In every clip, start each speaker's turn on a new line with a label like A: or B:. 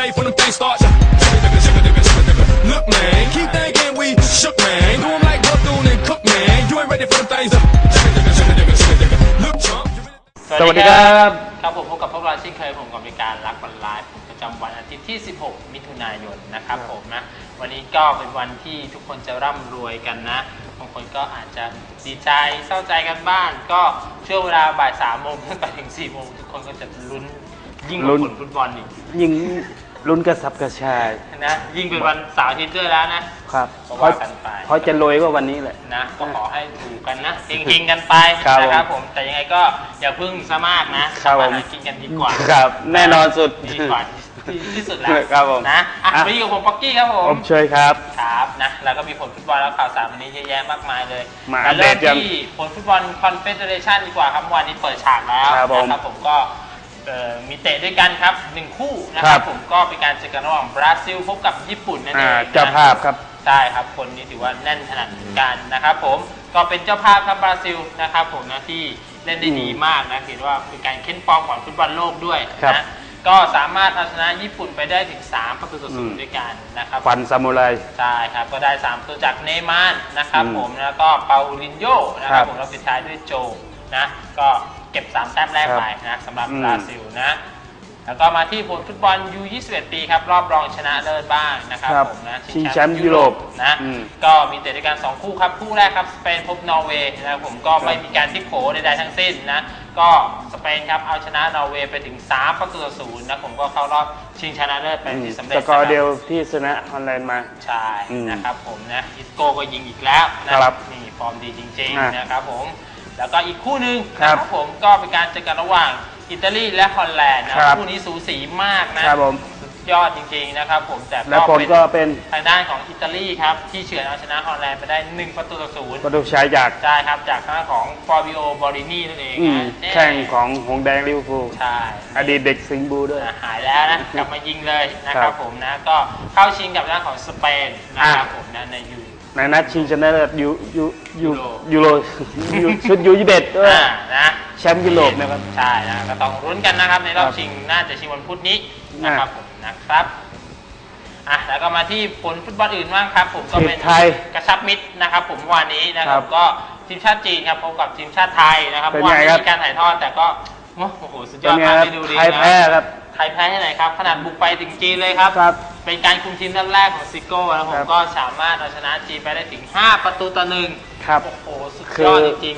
A: safe when them things start. Look, man, keep thinking we shook, man. Do 'em like Bethune and Cook, man. You ain't ready for them things. Look, chump. you really-
B: สวัสดีครับ
C: ครับผมพบกับพวกเราเช่นเคยผมกับรายการรักวันไลฟ์ผมประจำวันอาทิตย์ที่ 16 มิถุนายนนะครับผมนะวันนี้ก็เป็นวันที่ทุกคนจะร่ำรวยกันนะบางคนก็อาจจะดีใจเศร้าใจกันบ้างก็ช่วงเวลาบ่ายสามโมงขึ้นไปถึง4โมงทุกคนก็จะลุ้นยิ่งก
B: ลุ้
C: ว่านผลฟุตบอลอีก
B: ยิง ลุ้นกระสับกระส่าย
C: นะยิ่งเป็นวันเสาร์อาทิตย์ด้วยแล้วนะ
B: ครับ
C: ก็
B: เพ
C: ว่า
B: ราะ
C: กันไป
B: เพราะจะรวยก็วันนี้แหละ
C: นะก็ขอให้ถูกกันนะเฮงๆกันไป
B: ครับ
C: นะครับผมแต่ยังไงก็อย่าพึ่งซะมากนะครับ
B: ผม
C: ทำาหากินกันดีกว่า
B: ครับ แน่นอนสุด
C: ดีกว่าที่ที่สุดแล้ว
B: ครับผม
C: นะอะ
B: อะ
C: วันนี้กับผมป๊อกกี้ครับผม
B: ผมเชยครับ
C: ครับนะแล้วก็มีผลฟุตบอลแล้วข่าวสารวันนี้เยอะแยะมากมายเลย
B: มา
C: มาเริ่ม
B: อัปเดตกัน
C: ที่ผลฟุตบอลคอนเฟเดเรชันดีกว่าครับเมื่อวันนี้เปิดฉากแล้ว
B: ครับผม
C: นะครับผมก็ เอ่อมีเตะด้วยกันครับหนึ่งคู่นะค
B: ครั
C: รับบ ผมก็เป็นการเจอกันระหว่างบราซิลพบกับญี่ปุ่นนั่นเอ
B: อ่างเจ้า
C: นะ
B: ภาพครับ
C: ใช่ครับ คนนี้ถือว่าแน่นขนาดเหมือนกันนะครับผม ก็เป็นเจ้าภาพครับบราซิลนะครับผมนะที่เล่นได้ดีมากนะถือว่าเป็นการเค้นฟอร์มของฟุตบอลโลกด้วย
B: ครับ
C: นะก็สามารถเอาชนะญี่ปุ่นไปได้ถึง3ประตูต่อศูน
B: อื
C: ย์
B: ม
C: ด้วยกันนะครับ
B: ฟันซามูไร
C: ใช่ครับ ก็ได้3ตัวจากเนย์มานนะครับ
B: อืม
C: ผมแล้วก็เปาลินโยนะค
B: ครั
C: รับบผมแล้วปิดท้ายด้วยโจนะก็ เก็บ 3 แต้มแรก
B: ครับ
C: ไปนะสำหรับ
B: อืม
C: บราซิลนะ แล้วก็มาที่ผลฟุตบอล U21 ปีครับ รอบรองชนะเลิศบ้างนะครับ
B: ครับ
C: ผมนะ
B: ชิงแชมป์ยุโรป
C: นะ
B: อืม
C: ก็มีเตะด้วยกัน 2 คู่ครับ คู่แรกครับ สเปนพบนอร์เวย์นะครับผมก็ไม่มีการพลิกโผใดๆทั้งสิ้นนะ ก็สเปนครับเอาชนะนอร์เวย์ไปถึง 3 ประตูต่อศูนย์นะผมก็เข้ารอบชิงชนะเลิศไป
B: อืม
C: ที่สำเร็จ
B: สกอร์
C: นะครับ
B: เดียวที่ชนะฮอลแลนด์มา
C: ใช่
B: อืม
C: นะครับผมนะอิสโก้ก็ยิงอีกแล้วนะครับนี่ฟอร์มดีจริง
B: อะ
C: ๆนะครับผม แล้วก็อีกคู่หนึ่ง
B: ครับ
C: นะครับผมก็เป็นการเจอกันระหว่างอิตาลีและฮอลแลนด์นะครับคู่นี้สูสีมากนะครับ
B: ผม
C: สุดยอดจริงๆนะครับผมแต่
B: และผล
C: เป็น
B: ก็เป็น
C: ทางด้านของอิตาลีครับที่เฉือนเอาชนะฮอลแลนด์ไปได้ 1 ประตูต่อศูนย์
B: ประตูชายจาก
C: ใช่ครับจากทางด้านของฟอร์บิโอบอรินีนั่นเอง
B: อืม
C: นะ
B: แข่งของหงส์แดงลิเวอร์พูล
C: ใช่
B: อดีตเด็กสิงห์บูด้วย
C: อะหายแล้วนะ กลับมายิงเลยนะค
B: ครั
C: รับบผมนะ ก็เข้าชิงกับด้านของสเปนนะครับ
B: อะ
C: ผมนะในยู
B: ในนัดชิงชนะเลิศยูยูยู
C: ยูโร
B: ยูโรยูชุดยูยี่สิบเอ็ดด้วย
C: อ่านะ
B: แชมป์ยุโรปนะครับ
C: ใช่นะก็ต้องรุ้นกันนะครับ ในรอบ
B: ครับ
C: ชิงน่าจะชิงวันพุธนี้นะครับผมนะครับอะแล้วก็มาที่ผลฟุตบอลอื่นบ้างครับ ผมก็เป็น
B: ทีมไทย
C: กระชับมิตรนะครับ ผมวันนี้นะค
B: ครั
C: รับบก็ทีมชาติจีนครับพบกับทีมชาติไทยนะครับ
B: เป็น
C: วัน
B: ไง
C: นี้
B: ครับ
C: มีการถ่ายทอดแต่ก็โอ้โหสุดย
B: เป็
C: อนด
B: ไง
C: มาก
B: ครับ
C: ได้ดูดี
B: ไทย
C: นะ
B: แพ้ครับ
C: ไทยแพ้ที่ไหนครับ ขนาดบุกไปถึงจีนเลยครับ
B: ครับ
C: เป็นการคุมทีมนัดแรกของซิโก้แล้วผ
B: ค
C: ม
B: รับ
C: ก็สามารถเอาชนะจีนไปได้ถึง 5 ประตูต่อหนึ่ง
B: ครับ
C: โอ้โห สุด
B: คื
C: ยอด
B: อ
C: จริง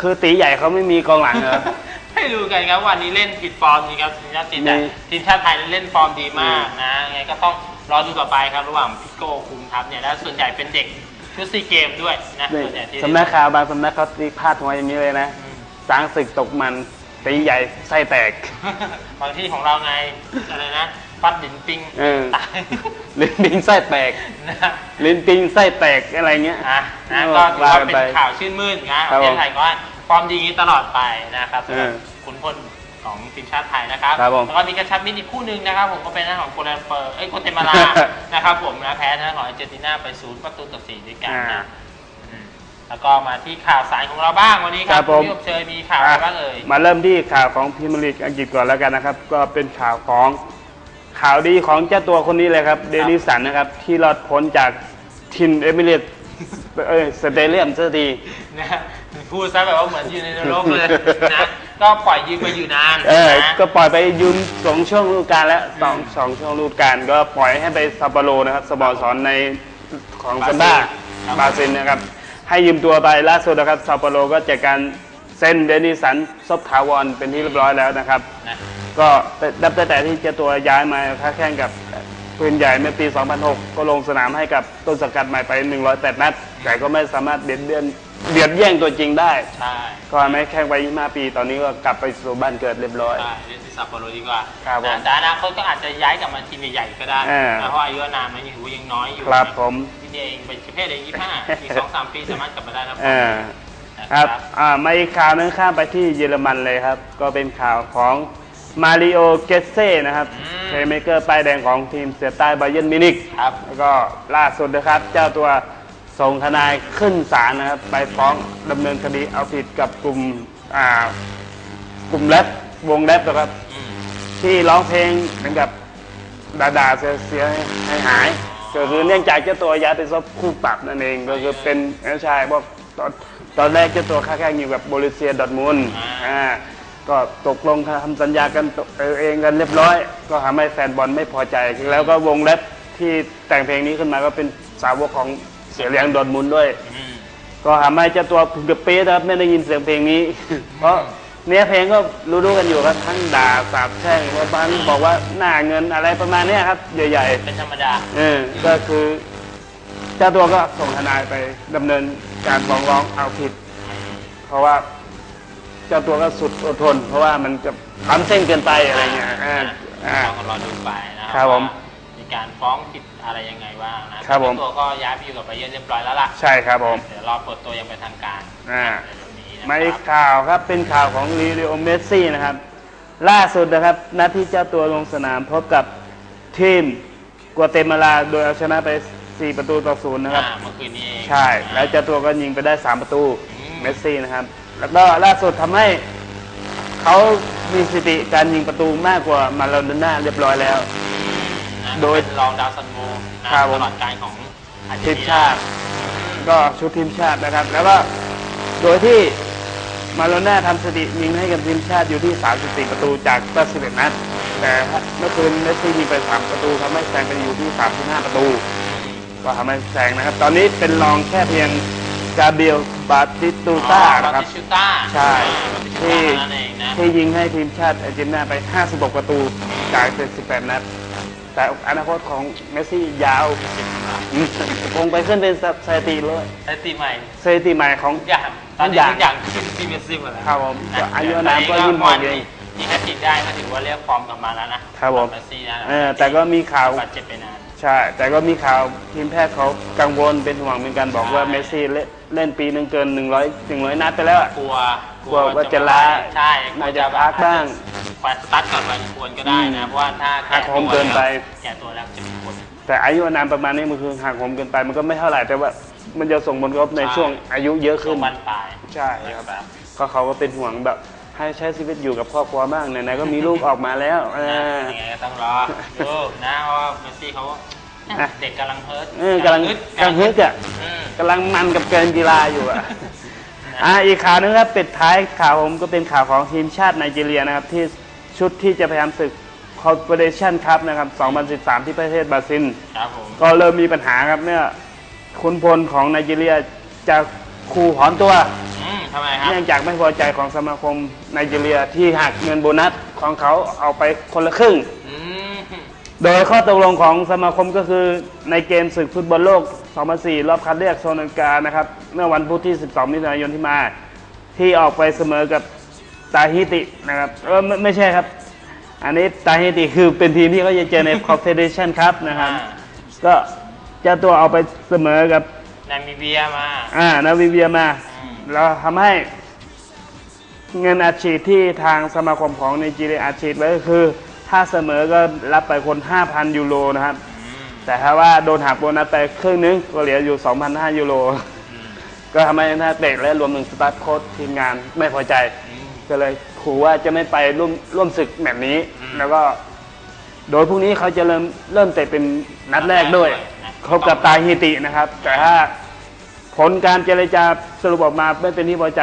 B: คือตีใหญ่เขาไม่มีกองหลังครับ
C: ๆให้ดูกันครับวันนี้เล่นผิดฟอร์มจริงครับทีมชาติจีนแต่
B: มี
C: ทีมชาติไทยเล่นฟอร์มดีมากนะยังไงก็ต้องรอดูต่อไปครับระหว่างพิโก้คุมทัพเนี่ยแล้วส่วนใหญ่เป็นเด็กชุดซีเกมด้วยนะ
B: นี่
C: ส่วนใหญ่ที่
B: สำนักข่าวบางสำนักเขาตีพาดหัวอย่างนี้เลยนะ
C: อืม
B: สางศึกตกมัน ตีใหญ่ไส้แตก
C: บางที่ของเราไงอะไรนะฟัดดินปิง
B: เออ
C: ตาย
B: ลิ้นปิงไส้แตก
C: นะ
B: ลิ้นปิงไส้แตกอะไรเงี้ย
C: อะนะก็ถือว่าเป็น
B: ไป
C: ข่าวชื่นมื่นนะป
B: ครั
C: ระ
B: บ
C: เทศไทยก็ฟอร์มดีอย่างนี้ตลอดไปนะครับสำหรับ
B: เออ
C: ขุนพลของทีมชาติไทยนะครับ
B: ครับผม
C: แล้วก็มีกระชับมิตรอีกคู่หนึ่งนะครับ ผมก็เป็นหน้าของโคลัมเปอร์เอ้ยโคเตมาลา นะครับผมนะแพ้ทางของอาร์เจนตินาไปศูนย์ประตูต่อสี่ด้วยกัน
B: อ่า
C: นะอืม แล้วก็มาที่ข่าวสารของเราบ้างวันนี้ค
B: ครั
C: รับบ
B: ผม
C: พี่อบเชยมีข่าวอะไรบ้างเอ่ย
B: มาเริ่มที่ข่าวของพรีเมียร์ลีกอังกฤษก่อนแล้วกันนะครับ ก็เป็นข่าวของข่าวดีของเจ้าตัวคนนี้เลยครับ เดนิสันนะครับ ที่รอดพ้นจากทินเอมิเรตเอ้ยสเตเลียมซะที
C: นะพูดซะแบบว่าเหมือนอยู่ในนรกเลยนะก็ปล่อยยืมไปอยู่นาน
B: เออ
C: นะ
B: ก็ปล่อยไปยุนสองช่วงฤดูกาลแล้วสองสองช่วงฤดูกาลก็ปล่อยให้ไปซาปาโรนะครับสโมสรในของ
C: บราซิ
B: ซั
C: ล
B: นบ้า
C: ครับ
B: บราซิลนะครับ ให้ยืมตัวไปล่าสุดนะครับซาปโลก็จัดการเซ็นเดนิสันซบถาวรเป็นที่เรียบร้อยแล้วนะครับ
C: นะ
B: ก็ดับตั้งแต่ที่เจ้าตัวย้ายมาค้าแข่งกับปืนใหญ่เมื่อปี 2006 ก็ลงสนามให้กับต้นสังกัดใหม่ไป 108 นัด แต่ก็ไม่สามารถเบียดเบียน เบียดแย่งตัวจริงได้
C: ใช่
B: ก็ไม่แข่งไป25ปี ตอนนี้ก็กลับไปสู่บ้านเกิดเรียบร้อย
C: ใช่เล่นที่ซัปโปโรดีกว่า
B: ครับผม
C: นะแต่อนาคตก็อาจจะย้ายกลับมาทีมใหญ่ๆก็ได้
B: เออ
C: นะเพราะอายุอานามมันยังถือว่ายังน้อยอยู่
B: ครับผม
C: พี่เองเป็นประเภทเองยี่ห้าอีกสองสามปีสามารถกลับมาได้แล้ว
B: เออ
C: นะ
B: ค
C: ค
B: รั
C: รั
B: บบ อ่ามาอีกข่าวหนึงข้ามไปที่เยอรมันเลยครับ ก็เป็นข่าวของมาริโอ เกเซ่นะครับเพลย์เมเกอร์ป้ายแดงของทีมเสือใต้ไบเยร์นมิวนิก
C: ครับ
B: แล้วก็ล่าสุดนะครับ เจ้าตัว ส่งทนายขึ้นศาลนะครับไปฟ้องดำเนินคดีเอาผิดกับกลุ่มอ่ากลุ่มแรปวงแรปนะครับ
C: อืม
B: ที่ร้องเพลงเหมือนกับด่าดาๆเสียเสียให้หาย ก็คือเนื่องจากเจ้าตัวยายไปซบคู่ปรับนั่นเอง ก็คือเป็นเออใช่บอกตอนตอนแรกเจ้าตัวค้าแข่งอยู่กับโบริเซียดอร์ทมุนด์อ่าก็ตกลงทำสัญญากันเออเองกันเรียบร้อย ก็ทำให้แฟนบอลไม่พอใจ แล้วก็วงแรปที่แต่งเพลงนี้ขึ้นมาก็เป็นสาวกของ สียเลี้ยงดอร์ทมุนด้วย ก็ทำให้เจ้าตัวเกือบเป๊ะนะครับไม่ได้ยินเสียงเพลงนี้ เพราะเนื้อเพลงก็รู้ๆกันอยู่ครับทั้งด่าสาบแช่งว่าบางบอกว่าหน้าเงินอะไรประมาณเนี้ยครับใหญ่
C: เป็นธรรมดา
B: ๆเออก็คือ เจ้าตัวก็ส่งทนายไปดำเนินการฟ้องร้องเอาผิด เพราะว่า เจ้าตัวก็สุดอดทน เพราะว่ามันจะล้ำเส้นเกินไปอะไรเงี้ยอ่าอ่า
C: ต้องรอดูไปนะ
B: ครั
C: รับ
B: ผม
C: ว่ามีการฟ้องผิด อะไรยังไงบ้างนะครับ
B: ผม
C: ตัวก็ย้ายไปอยู่กับไบเยร์นเรียบร้อยแล้วล่ะ
B: ใช่ครับผม
C: เดี๋ยวรอเปิดตัวอยังเป็นทางการ
B: อ่า
C: ในเร็วนี้นะ
B: ไม่
C: ครับ
B: ข่าวครับเป็นข่าวของลีโอเมสซี่นะครับ ล่าสุดนะครับนัดที่เจ้าตัวลงสนามพบกับทีมกัวเตมาลาโดยเอาชนะไป 4 ประตูต่อศูนย์นะครับ
C: อ่าเมื่อคืนนี้เอง
B: ใช่ แล้วเจ้าตัวก็ยิงไปได้ 3 ประตู
C: อืม
B: เมสซี่นะครับ แล้วก็ล่าสุดทำให้เขามีสถิติการยิงประตูมากกว่ามาลาโดน่าเรียบร้อยแล้ว
C: นะ
B: โดย
C: เป็นรองดาวซันโวนะครับ
B: ผม
C: ตลอดการของอาร์เจ
B: ที
C: น
B: ม
C: ติ
B: ชา
C: นา
B: ติ ก็ชุดทีมชาตินะครับ แล้วก็โดยที่มาโลน่าทำสถิติยิงให้กับทีมชาติอยู่ที่ 34 ประตูจาก91นัด แต่เมื่อคืนเมสซี่ยิงไป 3 ประตูทำให้แซงไปอยู่ที่ 35 ประตู ก็ทำให้แซงนะครับ ตอนนี้เป็นรองแค่เพียงกาเบรียลบาติสตูต้า
C: อ๋อ
B: นะครับ
C: บาติสตูต้า
B: ใช่
C: บาติสตู
B: ที่
C: ต้านั่นเองนะ
B: ที่ยิงให้ทีมชาติอาร์เจนตินาไป 56 ประตูจาก78นัด แต่อนาคตของเมสซี่ยาวคงไปขึ้นเป็นสถิติเลย
C: สถิติใหม่
B: สถิติใหม่ของ
C: ทุกอย่างตอนนี้ทุกอย่างขึ้นที่เมสซี่หมดแล้ว
B: ครับผม
C: นะ
B: ก็อายุอานามก็
C: ต
B: ยิ่ง
C: ม
B: หมดเอง
C: ยิงแฮตติกได้ก็ถือว่าเรียกฟอร์มกลับมาแล้วนะครับ
B: ผม
C: เมสซี่นะ
B: เออแต่ก็มีข่าว
C: บาดเจ็บไปนาน
B: ใช่ แต่ก็มีข่าวทีมแพทย์เขากังวลเป็นห่วงเหมือนกันบอกว่าเมสซี่เล่น เล่นปีหนึ่งเกิน 100 100 นัดไปแล้วอะ
C: กลัว
B: กลัวว่าจะล้า
C: ใช่กลัว
B: น่าจะพักบ้าง
C: ฟันสตัดก่อนวันควรก็ได้นะเพราะว่าถ้า
B: หักโหมเกินไป
C: แก่ตัวแล้วจะมีผล
B: แต่อายุอานามประมาณนี้มันคือห่างผมเกินไปมันก็ไม่เท่าไหร่แต่ว่ามันจะส่งผลกระทบใน
C: ใช่
B: ช่วงอายุเยอะ
C: ช่
B: ขึ้
C: วนงบันปลาย
B: ใช่ครับ ก็เขาก็เป็นห่วงแบบ ให้ใช้ชีวิตอยู่กับครอบครัวบ้างไหนๆก็มีลูกออกมาแล้วเอ
C: นะ
B: อ
C: ยังไงก็ต้องรอดูนะเพราะว่าเมสซี่เขา
B: อะ
C: เด็กกำลังเฮิร์ต
B: เออกำลังกำลังฮึกอะ
C: อืม
B: กำลังมันกับเกินกีฬาอยู่อะ อะอีกข่าวหนึงครับปิดท้ายข่าวผมก็เป็นข่าวของทีมชาติไนจีเรียนะครับ ที่ชุดที่จะพยายามศึก Confederation Cup นะครับ 2013 ที่ประเทศบราซิล
C: ครับผม
B: ก็เริ่มมีปัญหาครับเนี่ยคุณพลของไนจีเรียจะขู่ถอนตัว
C: อืมทำไมครับ
B: เนื่องจากไม่พอใจของสมาคมไนจีเรียที่หักเงินโบนัสของเขาเอาไปคนละครึ่ง
C: อืม
B: โดยข้อตกลงของสมาคมก็คือในเกมศึกฟุตบอลโลก 2004 รอบคัดเลือกโซนอเมริกานะครับ เมื่อวันพุธที่ 12 มิถุนายนที่มา ที่ออกไปเสมอกับตาฮิตินะครับเออไม่ไม่ใช่ครับ อันนี้ตาฮิติคือเป็นทีมที่เขาจะเจอใน Confederation Cup นะครับ
C: อ่า
B: ก็เจ้าตัวเอาไปเสมอกับ
C: นามิเบียมา
B: อ่านาวิเวียมา
C: อืม
B: แล้วทำให้เงินอาชีพที่ทางสมาคมของไนจีเรียอาชีพไว้ก็คือ ถ้าเสมอก็รับไปคน 5,000 ยูโรนะครับ
C: อืม
B: แต่ถ้าว่าโดนหักโบนัสไปครึ่งนึงก็เหลืออยู่ 2,500 ยูโร
C: อืม
B: ก็ทำให้นักเตะและรวมถึงสตาฟโค้ชทีมงานไม่พอใจ
C: อืม
B: ก็เลยขู่ว่าจะไม่ไปร่วมร่วมศึกแบบนี้
C: อืม
B: แล้วก็ โดยพรุ่งนี้เขาจะเริ่มเริ่มเตะเป็นนัดแรกด้วย
C: นัดแรกด้วยนะ
B: พบกับตาฮิตินะครับ แต่ถ้าผลการเจรจาสรุปออกมาไม่เป็นที่พอใจ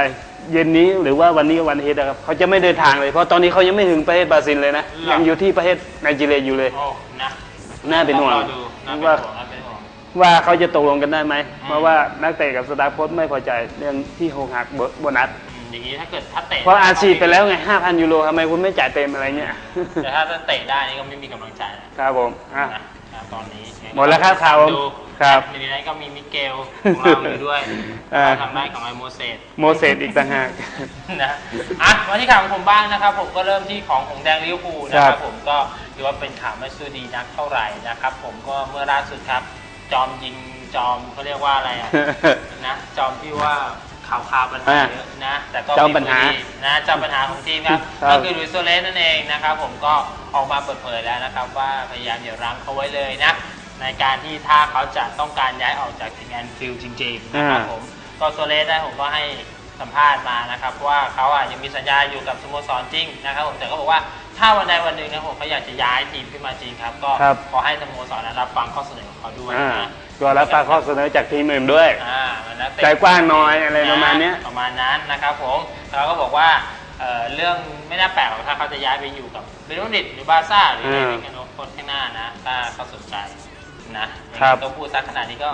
B: เย็นนี้หรือว่าวันนี้กับวันอาทิตย์นะครับเขาจะไม่เดินทางเลยเพราะตอนนี้เขายังไม่ถึงประเทศบราซิลเลยนะยังอยู่ที่ประเทศไนจีเรียอยู่เลย
C: โอ้นะ
B: น่าเป็นห่วง
C: รอดูน่าเป็น
B: ว่า
C: ห่วงน่าเป็นห่วง
B: ว่าเขาจะตกลงกันได้ไหม
C: อืม
B: เพราะว่านักเตะกับสตาฟโค้ชไม่พอใจเรื่องที่โฮหักโบนัส
C: อืมอย่างนี้ถ้าเกิดถ้าเตะ
B: เพราะอาชีพไปแล้วไง 5,000 ยูโรทำไมคุณไม่จ่ายเต็มอะไรเงี้ย
C: แต่ถ้าจะเตะได้นี่ก็ไม่มีกำลังใจนะครับ
B: ผมอะ
C: นะนะตอนนี้
B: หมดแล้วครับข่าวผม
C: ดู
B: ครับ
C: ในนี้ก็มีมิเกลของเราอยู่ด้วย
B: อ่า
C: ทำได้ของไอโมเสส
B: โมเสสอีกต่างหาก
C: นะอะมาที่ข่าวของผมบ้างนะครับ ผมก็เริ่มที่ของหงแดงลิเวอร์พูลนะค
B: ครั
C: รับบ ผมก็ถือว่าเป็นข่าวไม่สู้ดีนักเท่าไหร่นะครับ ผมก็เมื่อล่าสุดครับ จอมยิงจอมเขาเรียกว่าอะไรอะ นะ จอมที่ว่าข่าวข่าวปัญหา
B: อ่า
C: เยอะนะ แต่ก็
B: จอมปัญหา
C: ดีนะจอมปัญหาของทีมครับ
B: ครับ
C: ก็คือลุยส์โซเลสนั่นเองนะครับ ผมก็ออกมาเปิดเผยแล้วนะครับ ว่าพยายามอย่ารั้งเขาไว้เลยนะ ในการที่ถ้าเขาจะต้องการย้ายออกจากทีมแอนฟิลด์จริงๆนะครับ
B: อ่า
C: ผมก็โซเลสได้ผมก็ให้สัมภาษณ์มานะครับว่าเขาอะยังมีสัญญาอยู่กับสโมสรจริงนะครับผมแต่ก็บอกว่าถ้าวันใดวันหนึ่งนะผมเขาอยากจะย้ายทีมขึ้นมาจริงครับ ก็
B: ครับ
C: ขอให้สโมสรนั้นรับฟังข้อเสนอของเขาด้วย
B: อ่า
C: นะ
B: ก็รับฟังข้อเสนอจากทีมอื่นด้วย
C: อ่ามันแล้วแต่
B: ใจกว้างน้อยอะไรประมาณเนี้ย
C: ประมาณนั้นนะครับผมแล้วก็บอกว่าเอ่อเรื่องไม่น่าแปลกหรอกถ้าเขาจะย้ายไปอยู่กับเบลลิดหรือบาร์ซ่าหรืออะไร
B: อืม
C: ในอนาคตข้างหน้านะถ้าเขาสนใจ นะครับยังไงก็พูดซะขนาดนี้ก็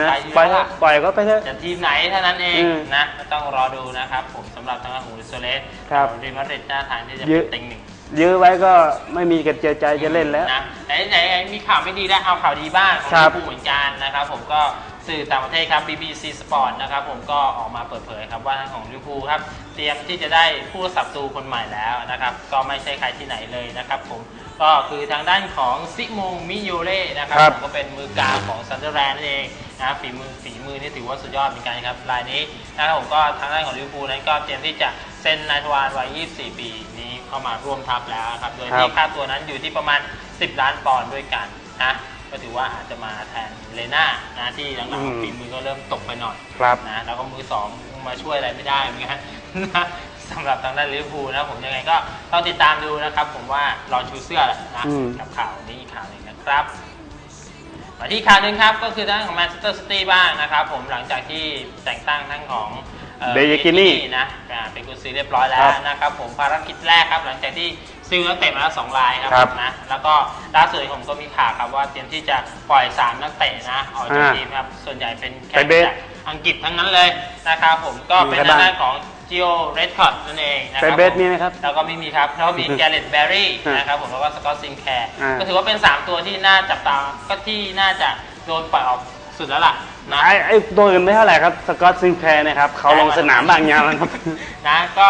B: นะ
C: ไปอยู่
B: ปล่อย
C: แล้ว
B: เขา
C: ล่ะ
B: ปล่อยเขาไปเถอะ
C: จะทีมไหนเท่านั้นเอง
B: อืม
C: นะก็ต้องรอดูนะครับ ผมสำหรับทางด้านของลุยโซเลส
B: ครับ
C: เรอัลมาดริดหน้าทางที่จะ
B: เย
C: เป็
B: อะ
C: นเต็งหนึ่ง
B: ยื้อไว้ก็ไม่มีกระเจียใจจะเล่นแล้ว
C: นะไหนไหนไหนมีข่าวไม่ดีได้เอาข่าวดีบ้างของ
B: ครั
C: ลิ
B: บ
C: เวอร์พูลเหมือนกันนะครับ ผมก็สื่อต่างประเทศครับ BBC Sport นะครับผมก็ออกมาเปิดเผยครับว่าทางของลิเวอร์พูลครับเตรียมที่จะได้ผู้รักษาประตูคนใหม่แล้วนะครับ ก็ไม่ใช่ใครที่ไหนเลยนะครับผมก็คือทางด้านของซิโมงมิโยเล่นะครับ
B: ครับ
C: ผมก็เป็นมือกลางของซันเดอร์แลนด์นั่นเองนะฝีมือฝีมือนี่ถือว่าสุดยอดเหมือนกันครับรายนี้นะครับผมก็ทางด้านของลิเวอร์พูลนั้นก็เตรียมที่จะเซ็นนายทวารวัย 24 ปีนี้เข้ามาร่วมทัพแล้วครับโดยที่
B: ครับ
C: ค่าตัวนั้นอยู่ที่ประมาณ 10 ล้านปอนด์ด้วยกันนะก็ถือว่าอาจจะมาแทนเลน่านะที่หลัง
B: อืม
C: ๆฝีมือก็เริ่มตกไปหน่อย
B: ครับ
C: นะแล้วก็มือสองมาช่วยอะไรไม่ได้เหมือนกัน นะสำหรับทางด้านลิเวอร์พูลนะผมยังไงก็ต้องติดตามดูนะครับ ผมว่ารอชูเสื้อแหละนะ
B: อืม
C: กับข่าวนี้อีกข่าวหนึ่งนะครับ มาที่ข่าวหนึ่งครับ ก็คือด้านของแมนเชสเตอร์ซิตี้บ้างนะครับ ผมหลังจากที่แต่งตั้งทั้งของอ่อ
B: เบเยกินี่
C: นะอ่าเป็นกุญซือเรียบร้อยแล้
B: ครั
C: ว
B: บ
C: นะครับ ผมภารกิจแรกครับ หลังจากที่ซื้อนักเตะมาแล้วสองรายครับ
B: ครับ
C: นะแล้วก็ล่าสุดผมก็มีข่าวครับว่าเตรียมที่จะปล่อยสามนักเตะนะออกจาก
B: อ่า
C: ทีมครับส่วนใหญ่เป็นแค่
B: ไปเบส
C: จากอังกฤษทั้งนั้นเลยนะครับผมก็เป็น
B: มีใคร
C: ทาง
B: บ้าง
C: ด้านของ จิโอเรดคอร์ดนั่นเองนะค
B: ไป
C: รับ
B: เบส
C: ผม
B: มีไหมครับ
C: แล้วก็ไม่มีครับแล้วมีแกเรตแบร์รี่
B: อ่าน
C: นะครับผมแล้วก็สกอตซิงแคร์
B: อ่า
C: ก็ถือว่าเป็น 3 ตัวที่น่าจับตาก็ที่น่าจะโดนปล่อยออกสุดแล้วล่ะนะ
B: ไอ้ไอ้ตัวอื่นไม่เท่าไหร่ครับสกอตซิงแคร์นะครับเขาลงสนามบางอย่างแล้วครับ
C: นะก็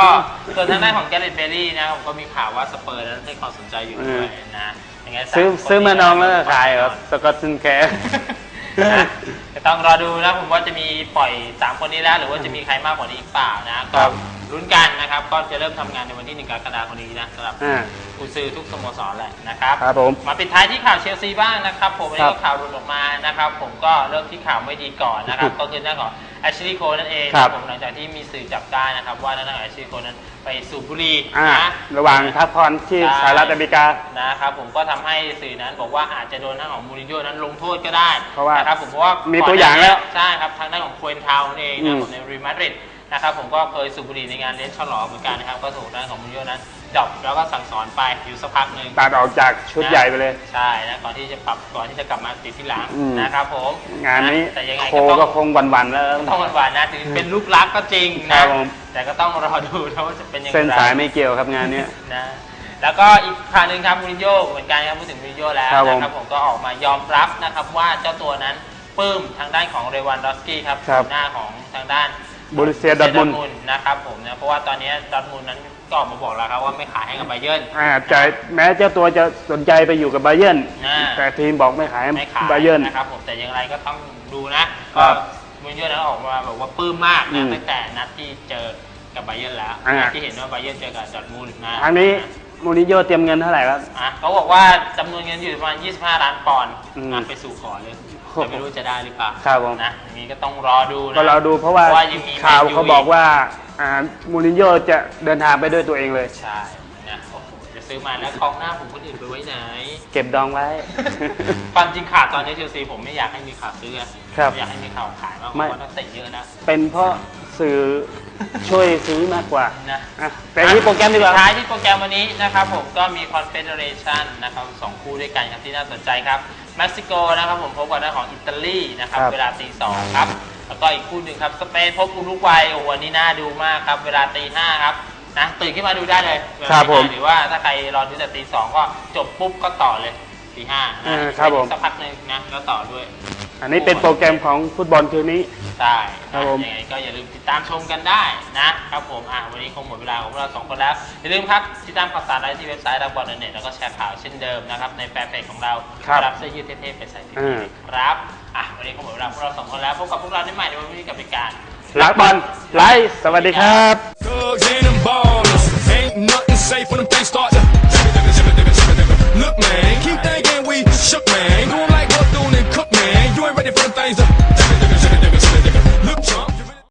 C: ส่วนทางด้านของแกเรตแบร์รี่นะผมก็มีข่าวว่าสเปอร์นั้นให้ความสนใจอยู่ด้วยนะยังไงสาม
B: ซื้อ
C: คน
B: ซื้อมานองแล้วก็ขายครับ
C: นะ
B: สกอตซิงแคร์
C: ก็ต้องรอดูนะผมว่าจะมีปล่อย 3 คนนี้แล้ว หรือว่าจะมีใครมากกว่านี้อีกเปล่านะ
B: ครั
C: ก็
B: บ
C: ลุ้นกันนะครับ ก็จะเริ่มทำงานในวันที่1กรกฎาคมนี้นะสำหรับ
B: อ่า
C: กุญซือทุกสโมสรแหละนะครับ
B: ครับผม
C: มาปิดท้ายที่ข่าวเชลซีบ้างนะครับ ผมวัน
B: ครั
C: นี้
B: บ
C: ก็ข่าวหลุดออกมานะครับ ผมก็เริ่มที่ข่าวไม่ดีก่อนนะครับ ก็คือเรื่องของ แอชลีย์โคนั่นเอง
B: ครับ
C: ผมหลังจากที่มีสื่อจับได้นะครับ ว่าทางด้านของแอชลีย์โคนั้นไปสูบบุหรี่
B: อ่า
C: นะ
B: ระหว่างพักผ่อนที่สหรัฐอเมริกา
C: นะครับผมก็ทำให้สื่อนั้นบอกว่าอาจจะโดนทางของมูรินโญ่นั้นลงโทษก็ได้
B: เพราะว่า
C: นะครับผมเพราะว่า
B: มี
C: มี
B: ตัวอย่างแล้ว
C: ใช่ครับทางด้านของควนทาวน์เอง
B: อื
C: นะ
B: ม
C: ผมในรีมาดริดนะครับผมก็เคยสูบบุหรี่ในงานเลี้ยงฉลองเหมือนกันนะครับก็ถูกทางด้านของมูรินโญ่นั้น ดรอปแล้วก็สั่งสอนไปอยู่สักพักหนึ่ง
B: ตัดออกจากชุดใหญ่ไปเลย
C: ใช่นะก่อนที่จะปรับก่อนที่จะกลับมาติดที่หลัง
B: อืม
C: นะครับผม
B: งานนี้
C: แต่ยังไง
B: โค
C: ก็
B: ก็
C: ต้อง
B: คงหวันๆแล้ว
C: ต้องหวานๆนะถึงเป็นลูกรักก็จริง
B: ครั
C: นะ
B: บผม
C: แต่ก็ต้องรอดูนะว่าจะเป็นยังไง
B: เส้นสายไม่เกี่ยวครับงานเนี้ย
C: นะแล้วก็อีกข่าวหนึ่งครับมูรินโญ่เหมือนกันครับพูดถึงมูรินโญ่แล้ว
B: ครับผม
C: นะครับผมก็ออกมายอมรับนะครับว่าเจ้าตัวนั้นปลื้มทางด้านของเรวันดอสกี้ครับ
B: ครับ
C: หน้าของทางด้าน
B: บรูเซียดอร์ทมุนด์
C: นด์นะครับผมนะเพราะว่าตอนนี้ดอร์ทมุนด์นั้น ก็ออกมาบอกแล้วครับว่าไม่ขายให้กับไบเยิร์น
B: อ่าจะแม้เจ้าตัวจะสนใจไปอยู่กับไบเยิร์น
C: อ่า
B: แต่ทีมบอกไม่ขาย
C: ไม่ขาย
B: ไบเยิร์น
C: นะครับผมแต่อย่างไรก็ต้องดูนะ
B: ครั
C: ก็
B: บ
C: มูรินโญ่นั้นออกมาแบบว่าปลื้มมาก
B: อื
C: นะ
B: ม
C: ตั้งแต่นัดที่เจอกับไบเยิร์นแล้ว
B: อ่า
C: นัดที่เห็นว่าไบเยิร์นเจอกับดอร์ทมุนด์นะ
B: ทางนี้มูรินโญ่เตรียมเงินเท่าไหร่ครับ
C: อะเขาบอกว่าจำนวนเงินอยู่ประมาณ 25 ล้านปอนด์
B: อืม
C: อะไปสู่ขอเลย
B: โอ้โห
C: แต่ไม่รู้จะได้หรือเปล่า
B: ครับผม
C: นะอย่างนี้ก็ต้องรอดูนะ
B: ก็เราดูเพราะว่า
C: ยังมี
B: ข่าว
C: แมนยู
B: เขาบอกว่า อ่ามูรินโญ่จะเดินทางไปด้วยตัวเองเลย
C: ใช่นะโอ้โหจะซื้อมาแล้วกองหน้าผมคนอื่นไปไว้ไหน
B: เก็บดองไว้
C: ความจริงข่าวตอนนี้เชลซีผมไม่อยากให้มีข่าวซื้ออะ
B: ครับ
C: อยากให้มีข่าวขายมากก
B: ไม่
C: ว่าเพราะนักเตะเยอะนะ
B: เป็นเพราะสื่อช่วยซื้อมากกว่า
C: นะ
B: อะไปที่โปรแกรมดีกว่า
C: สุท้ายที่โปรแกรมวันนี้นะครับผมก็มี Confederation นะครับสองคู่ด้วยกันครับที่น่าสนใจครับเม็กซิโกนะครับผมพบกับด้านของอิตาลีนะครับ
B: ครับ
C: เวลาตีสองครับ แล้วก็อีกคู่หนึ่งครับสเปนพบอุรุกวัยโอ้โหวันนี้น่าดูมากครับ เวลาตีห้าครับนะตื่นขึ้นมาดูได้เลยเวลา
B: ครับ
C: ตี
B: ผม
C: ห้าหรือว่าถ้าใครรอดูแต่ตีสองก็จบปุ๊บก็ต่อเลยตีห้า
B: อ่าครับผม
C: สักพักหนึ่งนะแล้วต่อด้วย
B: อันนี้เป็นโปรแกรมของฟุตบอลคืนนี้
C: ใช่
B: ครับผม
C: ยังไงก็อย่าลืมติดตามชมกันได้นะครับผมอะวันนี้คงหมดเวลาของพวกเราสองคนแล้ว อย่าลืมครับ ติดตามข่าวสารได้ที่เว็บไซต์รับบอลเน็ตแล้วก็แชร์ข่าวเช่นเดิมนะครับ ในแฟนเพจของเรา
B: ครับ
C: รับเสื้อยืดเท่ๆไปใส่ที่
B: อืม
C: ครับ อะวันนี้คงหมดเวลาของพวกเราสองคนแล้วพบกับพวกเราได้ใหม่ในวันพรุ่งนี้กับรายการ
B: รักบอลไลฟ์สวัสดีครับ
A: Thugs and them ballers. Ain't nothing safe when them things start to. Look, man, keep thinking we shook, man. Do 'em like Bethune and Cook, man. You ain't ready for them things to.